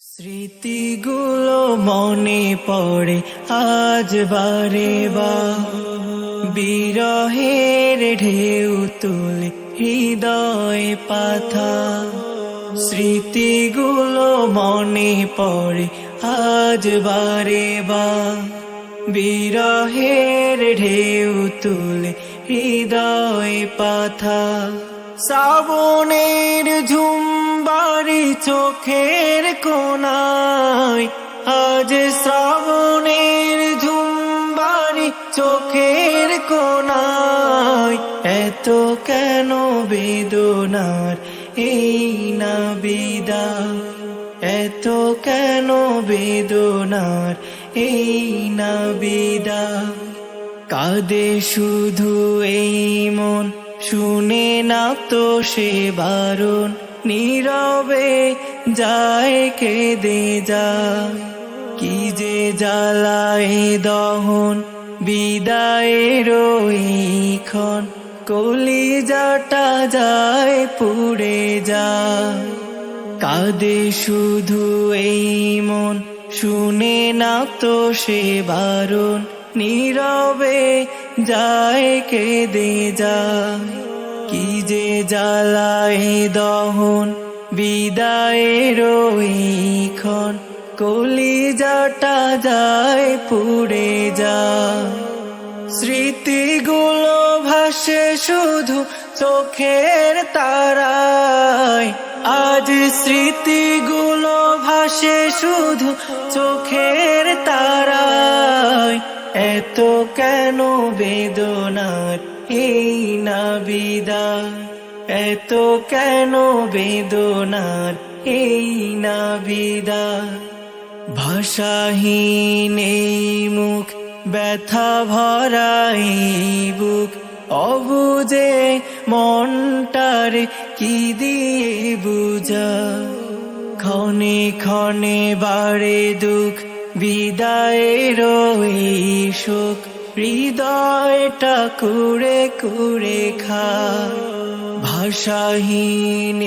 স্মৃতিগুলো মনে পড়ে, আজ বারে বা। বিরহের ঢেউ তুলে হৃদয় পাথা। স্মৃতিগুলো মনে পড়ে, আজ বারে বা। বিরহের ঢেউ তুলে হৃদয় পাথা। শ্রাবণের ঝুমবারি চোখের কোনায় আজ শ্রাবণের ঝুমবারি চোখের কোনায় এত কেন বেদনার এই না বিদা? এত কেন বেদনার এই না বিদা? কাঁদে শুধু এই মন শুনে না তো সে বারণ। নীরবে যায় কেঁদে যায়। কি যে জ্বালায় দহন, বিদায় বিদায়ের ক্ষণ। কলিজাটা যায় পুড়ে যায়। কাঁদে শুধু এই মন, শুনে না তো সে বারণ। নীরবে যায় কেঁদে যায় কি যে জ্বালায় দহন বিদায়ের ক্ষণ। কলিজাটা যায় পুড়ে যায় স্মৃতিগুলো ভাসে শুধু চোখের তারায়। আজ স্মৃতিগুলো ভাসে শুধু চোখের তারায়। এত কেন বেদনার এই না এত কেন বেদনার এই না বিদায় ভাষাহীন এই মুখ, ব্যথা ভরাই বুক অবুজে মনটার কি দিয়ে বুঝা? ক্ষণে ক্ষণে বাড়ে দুঃখ বিদায়ের শোক হৃদয়টা কুড়ে কুড়ে খা। ভাষাহীন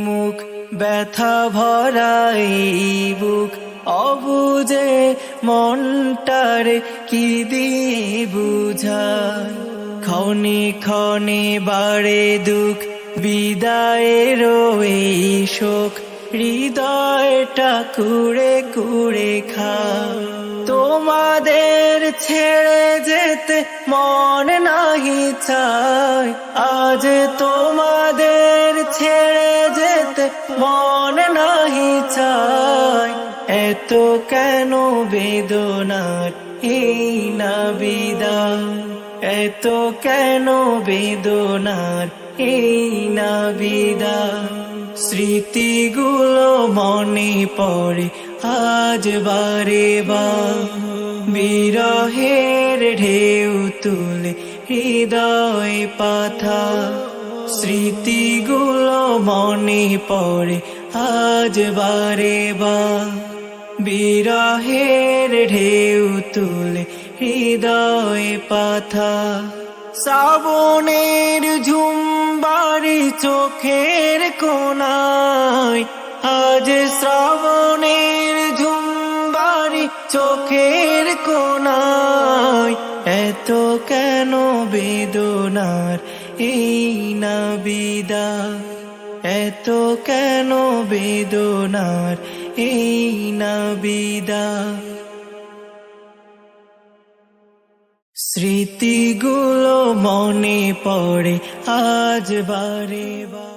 মুখ, ব্যথা ভরাই বুক অবুজে মনটার কি দিয়ে বুঝায়? ক্ষণে ক্ষণে বাড়ে দুঃখ, বিদায়ের এই শোক হৃদয়টা কুড়ে কুড়ে খা। তোমাদের ছেড়ে যেতে মন নাহি চায়। আজ তোমাদের ছেড়ে যেতে মন নাহি চায়। এত কেন বেদনার এই না বিদায় এত কেন বেদনার এই না বিদায় স্মৃতিগুলো মনে পড়ে, আজ বারে বা। বিরহের ঢেউ তুলে হৃদয় পাথা। স্মৃতিগুলো মনে পড়ে, আজ বারে বা। বিরহের ঢেউ তুলে হৃদয় পাথা। শ্রাবণের ঝুমবারি চোখের কোনায় আজ শ্রাবণের ঝুমবারি চোখের কোনায় এত কেন বেদনার এই না বিদায় এত কেন বেদনার এই না বিদায় স্মৃতিগুলো মনে পড়ে আজ বারে বা